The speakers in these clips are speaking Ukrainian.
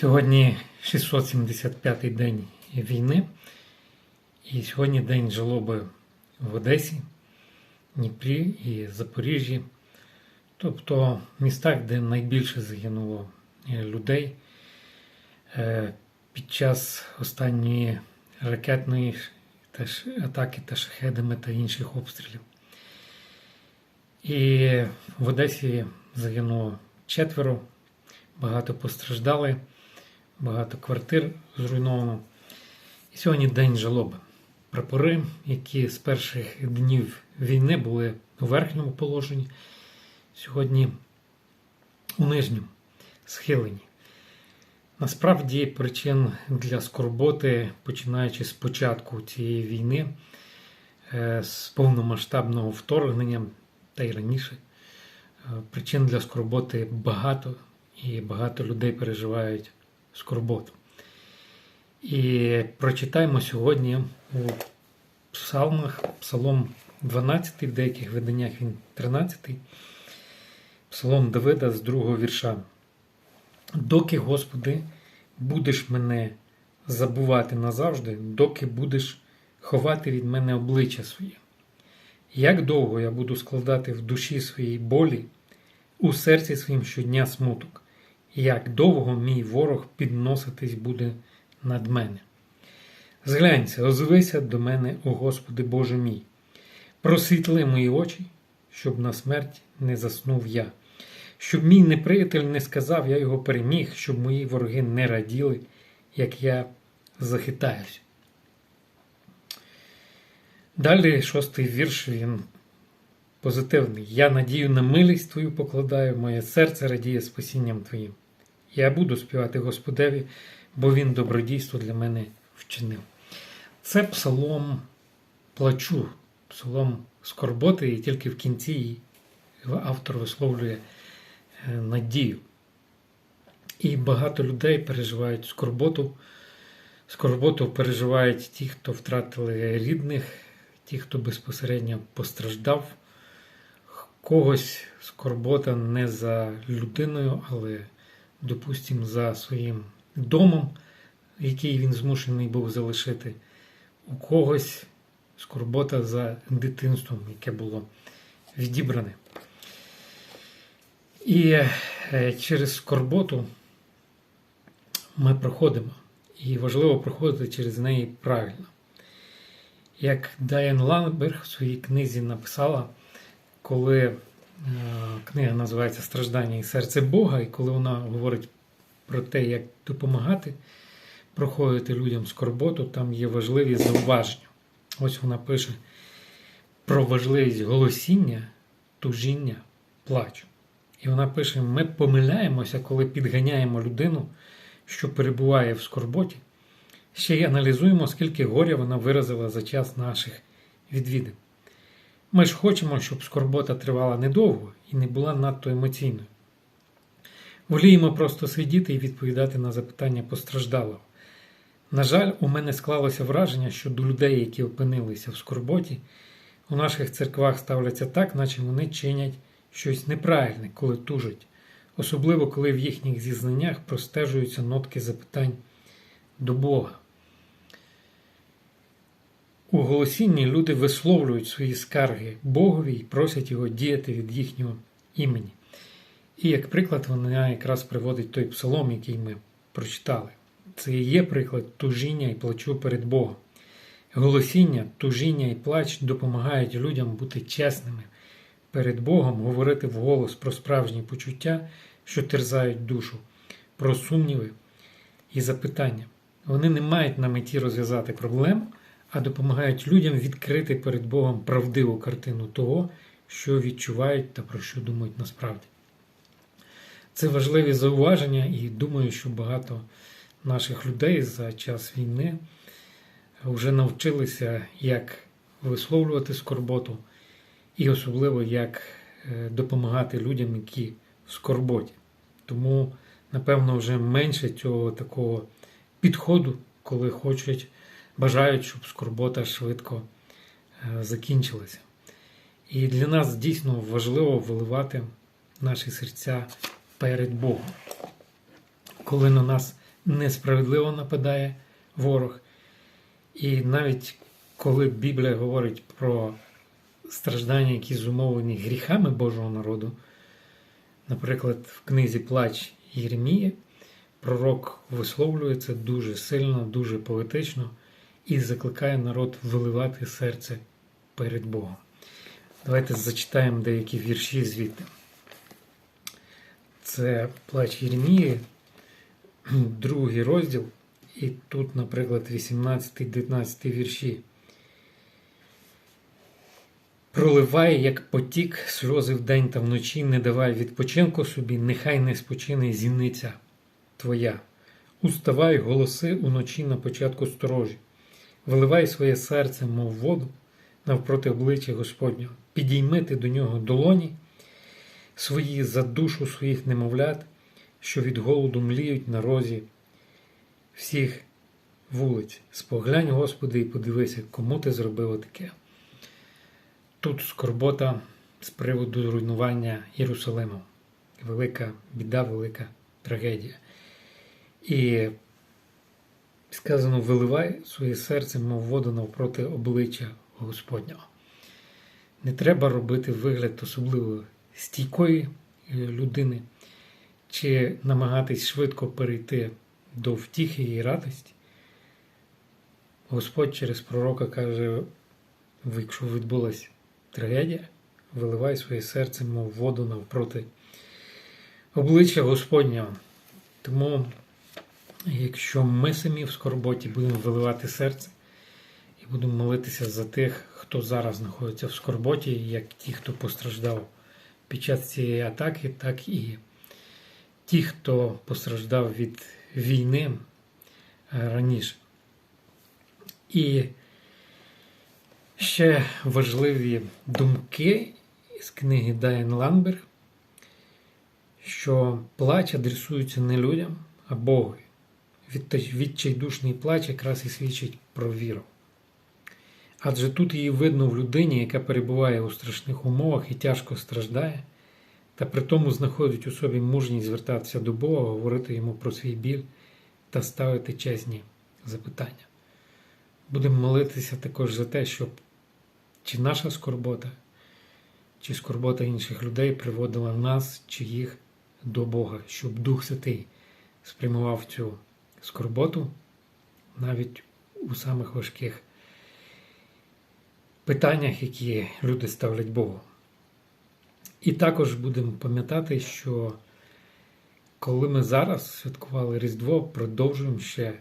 Сьогодні 675-й день війни, і сьогодні день жалоби в Одесі, Дніпрі і Запоріжжі, тобто містах, де найбільше загинуло е, людей е, під час останньої ракетної атаки та шахедами та інших обстрілів. І в Одесі загинуло четверо, багато постраждали, багато квартир зруйновано. І сьогодні день жалоби. Прапори, які з перших днів війни були у верхньому положенні, сьогодні у нижньому схилені. Насправді причин для скорботи, починаючи з початку цієї війни, е, з повномасштабного вторгнення та й раніше, е, причин для скорботи багато, і багато людей переживають скорботу. І прочитаємо сьогодні у псалмах, псалом 12, в деяких виданнях він 13, псалом Давида з другого вірша. Доки, Господи, будеш мене забувати назавжди, доки будеш ховати від мене обличчя своє. Як довго я буду складати в душі своїй болі, у серці своїм щодня смуток, як довго мій ворог підноситись буде над мене. Зглянься, озвися до мене, о Господи Боже мій, просвітли мої очі, щоб на смерть не заснув я, щоб мій неприятель не сказав, я його переміг, щоб мої вороги не раділи, як я захитаюсь. Далі шостий вірш він позитивний. Я надію на милість Твою покладаю, моє серце радіє спасінням Твоїм. Я буду співати Господеві, бо Він добродійство для мене вчинив. Це псалом плачу, псалом скорботи, і тільки в кінці автор висловлює е, надію. І багато людей переживають скорботу. Скорботу переживають ті, хто втратили рідних, ті, хто безпосередньо постраждав. Когось скорбота не за людиною, але, допустимо, за своїм домом, який він змушений був залишити. У когось скорбота за дитинством, яке було відібране. І е, через скорботу ми проходимо. І важливо проходити через неї правильно. Як Дайан Ланберг в своїй книзі написала, коли е, книга називається Страждання і серце Бога, і коли вона говорить про те, як допомагати проходити людям скорботу, там є важливі зауваження. Ось вона пише про важливість голосіння, тужіння, плачу. І вона пише: ми помиляємося, коли підганяємо людину, що перебуває в скорботі, ще й аналізуємо, скільки горя вона виразила за час наших відвідин. Ми ж хочемо, щоб скорбота тривала недовго і не була надто емоційною. Воліємо просто сидіти і відповідати на запитання постраждалого. На жаль, у мене склалося враження, що до людей, які опинилися в скорботі, у наших церквах ставляться так, наче вони чинять щось неправильне, коли тужать, особливо коли в їхніх зізнаннях простежуються нотки запитань до Бога. У голосінні люди висловлюють свої скарги Богові і просять його діяти від їхнього імені. І як приклад, вона якраз приводить той псалом, який ми прочитали. Це і є приклад тужіння і плачу перед Богом. Голосіння, тужіння і плач допомагають людям бути чесними перед Богом, говорити вголос про справжні почуття, що терзають душу, про сумніви і запитання. Вони не мають на меті розв'язати проблему, а допомагають людям відкрити перед Богом правдиву картину того, що відчувають та про що думають насправді. Це важливі зауваження, і думаю, що багато наших людей за час війни вже навчилися, як висловлювати скорботу, і особливо як е, допомагати людям, які в скорботі. Тому, напевно, вже менше цього такого підходу, коли хочуть, бажають, щоб скорбота швидко е, закінчилася. І для нас дійсно важливо виливати наші серця перед Богом. Коли на нас несправедливо нападає ворог. І навіть коли Біблія говорить про страждання, які зумовлені гріхами Божого народу, наприклад, в книзі Плач Єремії, пророк висловлює це дуже сильно, дуже поетично і закликає народ виливати серце перед Богом. Давайте зачитаємо деякі вірші звідти. Це плач Єремії, другий розділ, і тут, наприклад, 18-19 вірші. Проливай, як потік, сльози вдень та вночі, не давай відпочинку собі, нехай не спочине зіниця твоя. Уставай, голоси уночі на початку сторожі, виливай своє серце, мов воду, навпроти обличчя Господнього, підійми ти до нього долоні, свої за душу своїх немовлят, що від голоду мліють на розі всіх вулиць. Споглянь, Господи, і подивися, кому ти зробив таке. Тут скорбота з приводу руйнування Єрусалиму. Велика біда, велика трагедія. І сказано, виливай своє серце, мов воду навпроти обличчя Господнього. Не треба робити вигляд особливо стійкої е, людини, чи намагатись швидко перейти до втіхи і радості. Господь через пророка каже, якщо відбулася трагедія, виливай своє серце, мов воду навпроти обличчя Господнього. Тому, якщо ми самі в скорботі будемо виливати серце і будемо молитися за тих, хто зараз знаходиться в скорботі, як ті, хто постраждав під час цієї атаки, так і ті, хто постраждав від війни раніше. І ще важливі думки з книги Дайан Ланберг, що плач адресується не людям, а Богу. Відчайдушний плач якраз і свідчить про віру. Адже тут її видно в людині, яка перебуває у страшних умовах і тяжко страждає, та при тому знаходить у собі мужність звертатися до Бога, говорити йому про свій біль та ставити чесні запитання. Будемо молитися також за те, щоб чи наша скорбота, чи скорбота інших людей приводила нас чи їх до Бога, щоб Дух Святий спрямував цю скорботу навіть у самих важких питаннях, які люди ставлять Богу. І також будемо пам'ятати, що коли ми зараз святкували Різдво, продовжуємо ще е,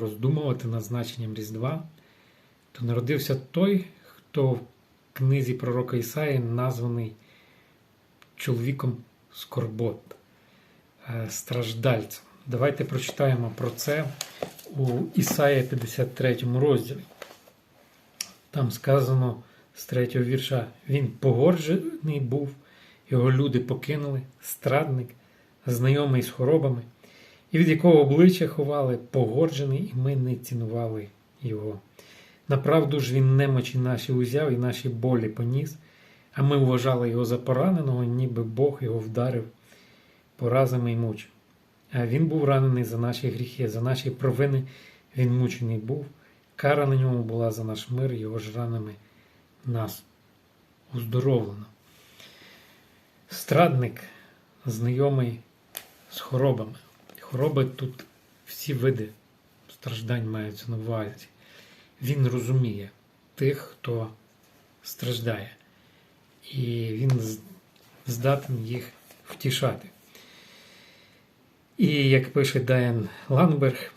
роздумувати над значенням Різдва, то народився той, хто в книзі пророка Ісаї названий чоловіком скорбот, е, страждальцем. Давайте прочитаємо про це у Ісаї 53 розділі. Там сказано з третього вірша: Він погорджений був, його люди покинули, страдник, знайомий з хворобами, і від якого обличчя ховали, погорджений, і ми не цінували його. Направду ж він немочі наші узяв і наші болі поніс, а ми вважали його за пораненого, ніби Бог його вдарив поразами й мучив. А він був ранений за наші гріхи, за наші провини він мучений був. Кара на ньому була за наш мир, його ж ранами нас уздоровлено. Страдник знайомий з хворобами. Хвороби тут всі види страждань маються на увазі. Він розуміє тих, хто страждає, і він здатен їх втішати. І як пише Дайан Ланберг,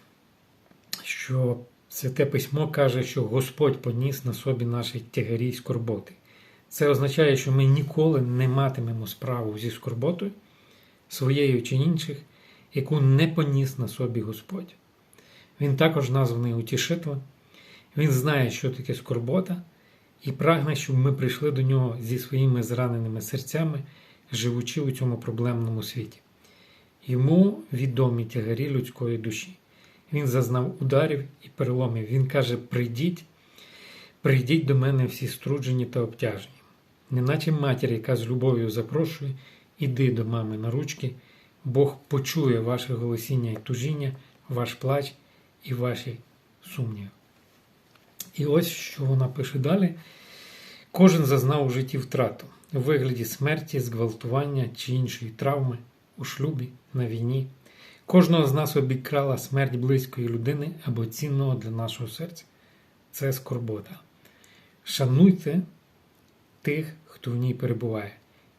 що Святе письмо каже, що Господь поніс на собі наші тягарі й скорботи. Це означає, що ми ніколи не матимемо справу зі скорботою, своєю чи інших, яку не поніс на собі Господь. Він також названий утішителем. Він знає, що таке скорбота, і прагне, щоб ми прийшли до нього зі своїми зраненими серцями, живучи у цьому проблемному світі. Йому відомі тягарі людської душі. Він зазнав ударів і переломів. Він каже: Прийдіть, прийдіть до мене всі струджені та обтяжені. Неначе матір, яка з любов'ю запрошує, іди до мами на ручки, Бог почує ваше голосіння і тужіння, ваш плач і ваші сумніви. І ось що вона пише далі. Кожен зазнав у житті втрату у вигляді смерті, зґвалтування чи іншої травми у шлюбі, на війні. Кожного з нас обікрала смерть близької людини або цінного для нашого серця. Це скорбота. Шануйте тих, хто в ній перебуває.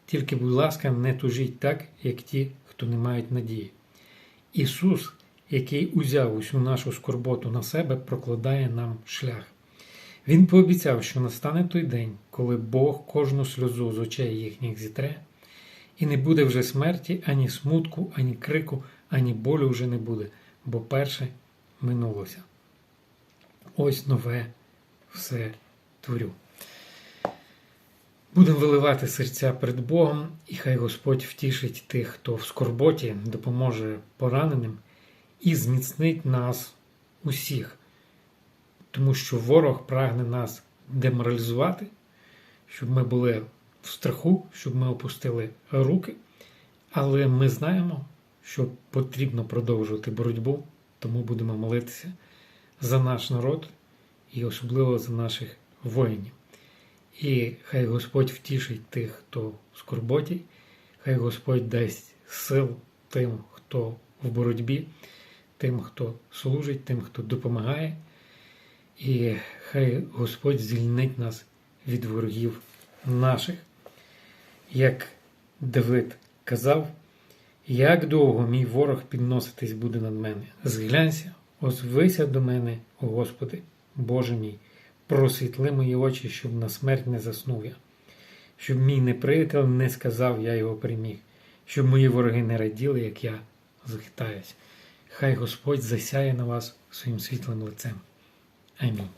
Тільки, будь ласка, не тужіть так, як ті, хто не мають надії. Ісус, який узяв усю нашу скорботу на себе, прокладає нам шлях. Він пообіцяв, що настане той день, коли Бог кожну сльозу з очей їхніх зітре, і не буде вже смерті, ані смутку, ані крику, ані болю вже не буде, бо перше минулося. Ось нове все творю. Будемо виливати серця перед Богом, і хай Господь втішить тих, хто в скорботі допоможе пораненим і зміцнить нас усіх, тому що ворог прагне нас деморалізувати, щоб ми були в страху, щоб ми опустили руки. Але ми знаємо, що потрібно продовжувати боротьбу, тому будемо молитися за наш народ і особливо за наших воїнів. І хай Господь втішить тих, хто в скорботі, хай Господь дасть сил тим, хто в боротьбі, тим, хто служить, тим, хто допомагає. І хай Господь звільнить нас від ворогів наших. Як Давид казав, як довго мій ворог підноситись буде над мене. Зглянься, озвися до мене, о Господи, Боже мій, просвітли мої очі, щоб на смерть не заснув я, щоб мій неприятель не сказав, я його переміг, щоб мої вороги не раділи, як я захитаюсь. Хай Господь засяє на вас своїм світлим лицем. Амінь.